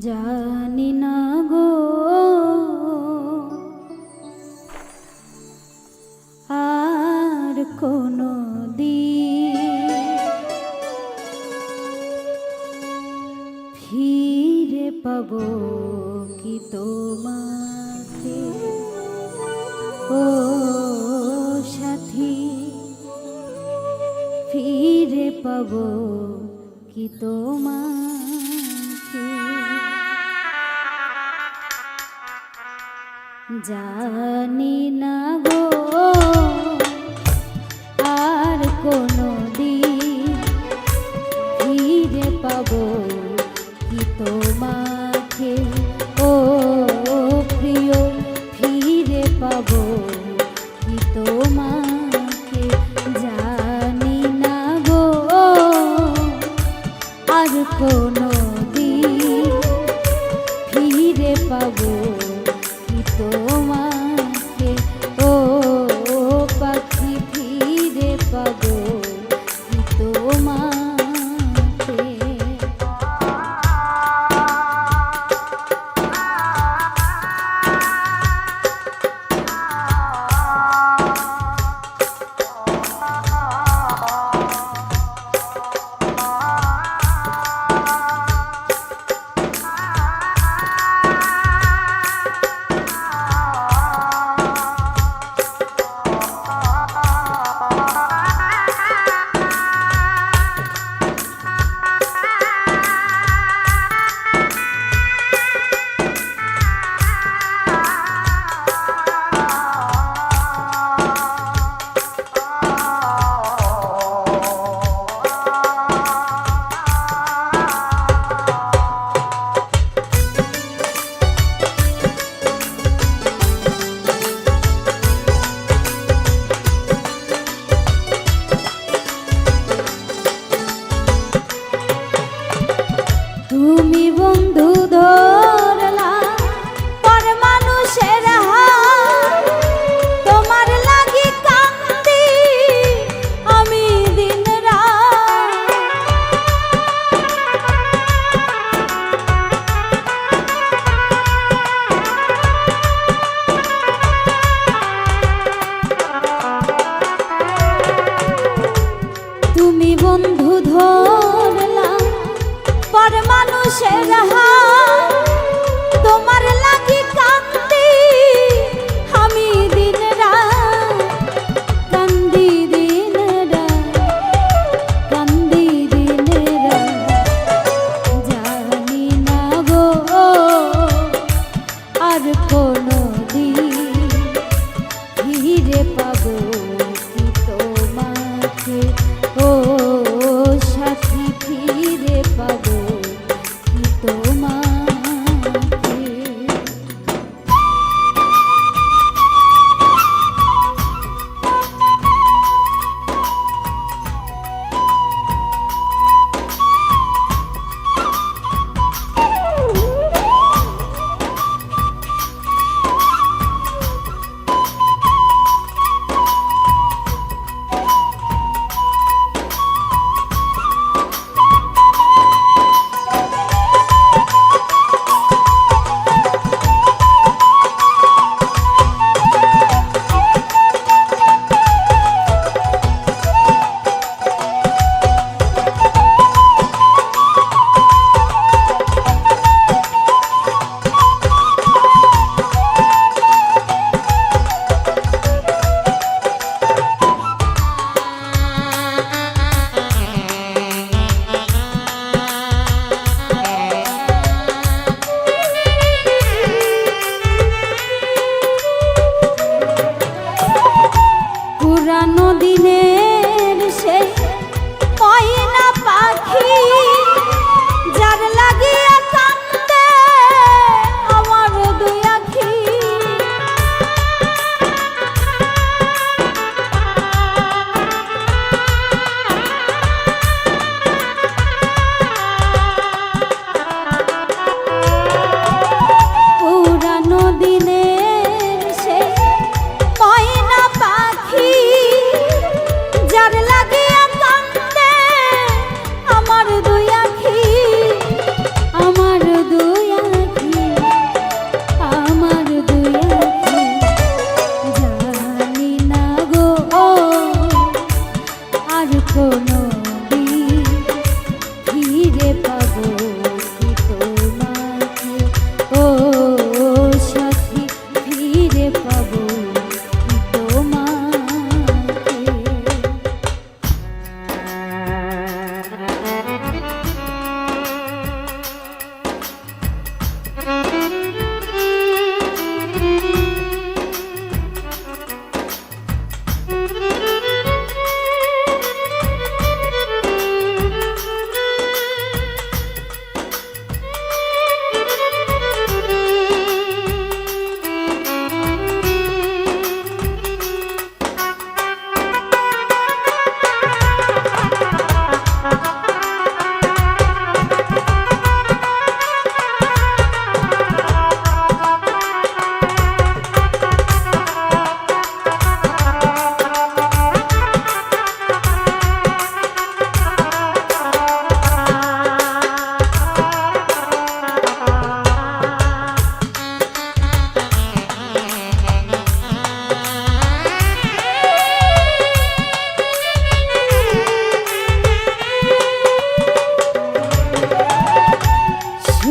জানি না গো। আর কোনো ফিরে পাবো কি তোমাকে? ও সাথী, ফিরে পাব কি তোমার জানি না গো। তুমি বন্ধু পর মানুষের হাত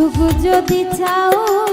সুখ যদি চাও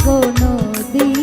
কোনো দিন